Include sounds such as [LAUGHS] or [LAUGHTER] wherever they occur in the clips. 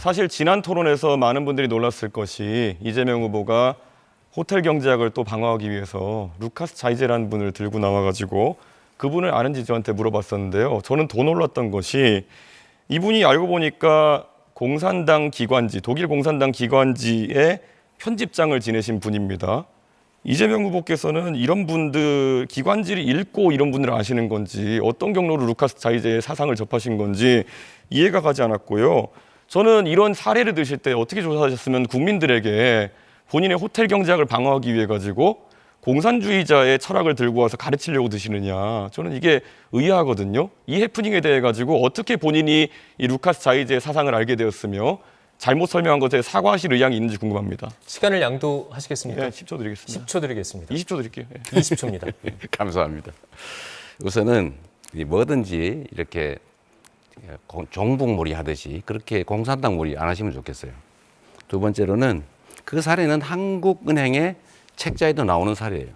사실 지난 토론에서 많은 분들이 놀랐을 것이 이재명 후보가 호텔 경제학을 또 방어하기 위해서 루카스 자이제라는 분을 들고 나와가지고 그분을 아는지 저한테 물어봤었는데요. 저는 더 놀랐던 것이 이분이 알고 보니까 공산당 기관지, 독일 공산당 기관지의 편집장을 지내신 분입니다. 이재명 후보께서는 이런 분들 기관지를 읽고 이런 분들을 아시는 건지 어떤 경로로 루카스 자이제의 사상을 접하신 건지 이해가 가지 않았고요. 저는 이런 사례를 드실 때 어떻게 조사하셨으면 국민들에게 본인의 호텔 경제학을 방어하기 위해 가지고 공산주의자의 철학을 들고 와서 가르치려고 드시느냐. 저는 이게 의아하거든요. 이 해프닝에 대해 가지고 어떻게 본인이 이 루카스 자이제의 사상을 알게 되었으며 잘못 설명한 것에 사과하실 의향이 있는지 궁금합니다. 시간을 양도하시겠습니까? 네, 10초 드리겠습니다. 10초 드리겠습니다. 20초 드릴게요. 예. 20초입니다. [LAUGHS] 감사합니다. 우선은 이 뭐든지 이렇게 공- 종북몰이 하듯이 그렇게 공산당 몰이 안 하시면 좋겠어요. 두 번째로는 그 사례는 한국은행의 책자에도 나오는 사례예요.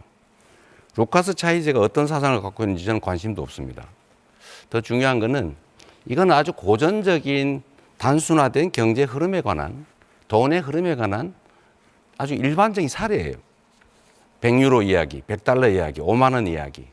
루카스 차이제가 어떤 사상을 갖고 있는지 저는 관심도 없습니다. 더 중요한 거는 이건 아주 고전적인 단순화된 경제 흐름에 관한 돈의 흐름에 관한 아주 일반적인 사례예요. 100유로 이야기, 100달러 이야기, 5만 원 이야기.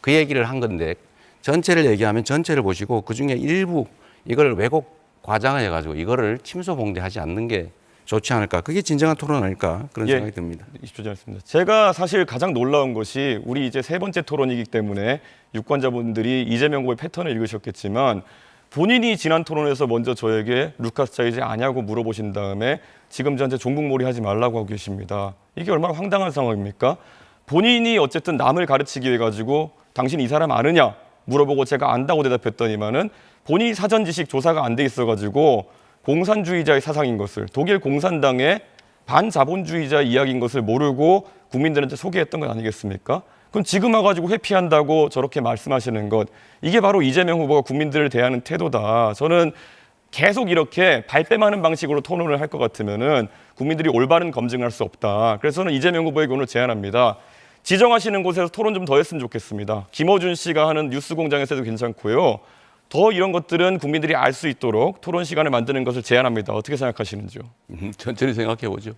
그 얘기를 한 건데 전체를 얘기하면 전체를 보시고 그 중에 일부 이걸 왜곡 과장해 가지고 이거를 침소봉대하지 않는 게 좋지 않을까. 그게 진정한 토론 아닐까 그런 예. 생각이 듭니다. 20초 지났습니다. 제가 사실 가장 놀라운 것이 우리 이제 세 번째 토론이기 때문에 유권자분들이 이재명 후보의 패턴을 읽으셨겠지만 본인이 지난 토론에서 먼저 저에게 루카스 차이제 아냐고 물어보신 다음에 지금 저한테 종북몰이 하지 말라고 하고 계십니다. 이게 얼마나 황당한 상황입니까? 본인이 어쨌든 남을 가르치기 위해 가지고 당신 이 사람 아느냐 물어보고 제가 안다고 대답했더니만은 본인이 사전 지식 조사가 안 돼 있어 가지고 공산주의자의 사상인 것을 독일 공산당의 반자본주의자 이야기인 것을 모르고 국민들한테 소개했던 건 아니겠습니까? 그럼 지금 와가지고 회피한다고 저렇게 말씀하시는 것 이게 바로 이재명 후보가 국민들을 대하는 태도다. 저는 계속 이렇게 발뺌하는 방식으로 토론을 할 것 같으면은 국민들이 올바른 검증을 할수 없다. 그래서 저는 이재명 후보에게 오늘 제안합니다. 지정하시는 곳에서 토론 좀 더 했으면 좋겠습니다. 김어준 씨가 하는 뉴스 공장에서 해도 괜찮고요. 더 이런 것들은 국민들이 알 수 있도록 토론 시간을 만드는 것을 제안합니다. 어떻게 생각하시는지요? 음, 천천히 생각해 보죠.